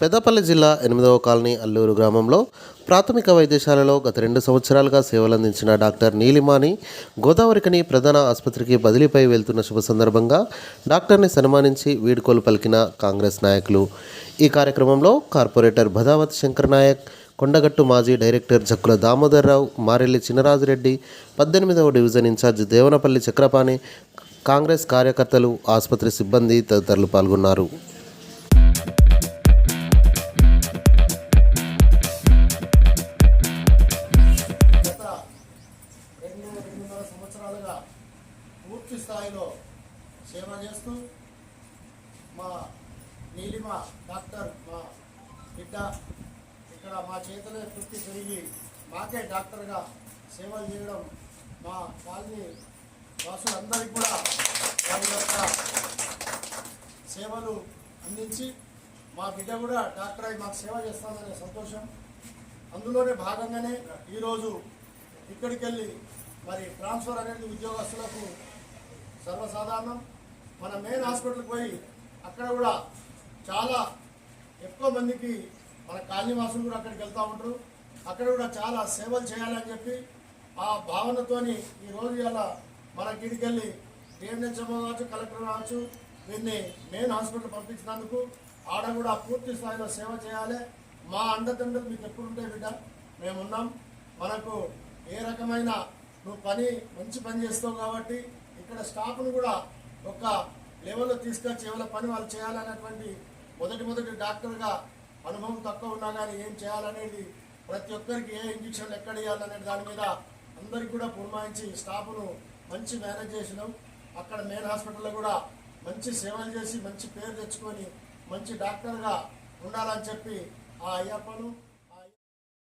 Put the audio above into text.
పెద్దపల్లి జిల్లా ఎనిమిదవ కాలనీ అల్లూరు గ్రామంలో ప్రాథమిక వైద్యశాలలో గత రెండు సంవత్సరాలుగా సేవలందించిన డాక్టర్ నీలిమాని గోదావరికని ప్రధాన ఆసుపత్రికి బదిలీపై వెళ్తున్న శుభ సందర్భంగా డాక్టర్ని సన్మానించి వీడ్కోలు పలికిన కాంగ్రెస్ నాయకులు. ఈ కార్యక్రమంలో కార్పొరేటర్ భదావతి శంకర్ నాయక్ కొండగట్టు మాజీ డైరెక్టర్ జక్కుల దామోదర్ రావు మారెల్లి చినరాజురెడ్డి పద్దెనిమిదవ డివిజన్ ఇన్ఛార్జ్ దేవనపల్లి చక్రపాణి కాంగ్రెస్ కార్యకర్తలు ఆసుపత్రి సిబ్బంది తదితరులు పాల్గొన్నారు. రెండు రెండున్నర సంవత్సరాలుగా పూర్తి స్థాయిలో సేవ చేస్తూ మా నీలిమ డాక్టర్ మా బిడ్డ ఇక్కడ మా చేతులే పుట్టి పెరిగి మాకే డాక్టర్గా సేవలు చేయడం మా కాలనీ వాసులందరికీ కూడా వారి యొక్క సేవలు అందించి మా బిడ్డ కూడా డాక్టర్ అయి మాకు సేవ చేస్తామనే సంతోషం. అందులోనే భాగంగానే ఈరోజు ఇక్కడికి వెళ్ళి మరి ట్రాన్స్ఫర్ అనేది ఉద్యోగస్తులకు సర్వసాధారణం. మన మెయిన్ హాస్పిటల్కి పోయి అక్కడ కూడా చాలా ఎక్కువ మందికి మన కాలనీ వాసులు కూడా అక్కడికి వెళ్తూ ఉంటారు. అక్కడ కూడా చాలా సేవలు చేయాలని చెప్పి ఆ భావనతోని ఈ రోజు ఇలా మన గిడికెళ్ళి డిఎంహెచ్ఎంఓ కావచ్చు కలెక్టర్ కావచ్చు వీరిని మెయిన్ హాస్పిటల్ పంపించినందుకు ఆడ కూడా పూర్తి స్థాయిలో సేవ చేయాలి. మా అండదండలు మీకు ఎప్పుడు ఉంటాయి బిడ్డ? మేమున్నాం. మనకు ఏ రకమైన నువ్వు పని మంచి పని చేస్తావు కాబట్టి ఇక్కడ స్టాఫ్ను కూడా ఒక లెవెల్లో తీసుకొచ్చి ఎవరి పని వాళ్ళు చేయాలనేటువంటి మొదటి మొదటి డాక్టర్గా అనుభవం తక్కువ ఉన్నా కానీ ఏం చేయాలనేది ప్రతి ఒక్కరికి ఏ ఇంజక్షన్లు ఎక్కడ ఇవ్వాలనే దాని మీద అందరికి కూడా పురమాయించి స్టాఫ్ను మంచి మేనేజ్ చేసినాం. అక్కడ మెయిన్ హాస్పిటల్లో కూడా మంచి సేవలు చేసి మంచి పేరు తెచ్చుకొని మంచి డాక్టర్గా ఉండాలని చెప్పి ఆ అయ్యప్పను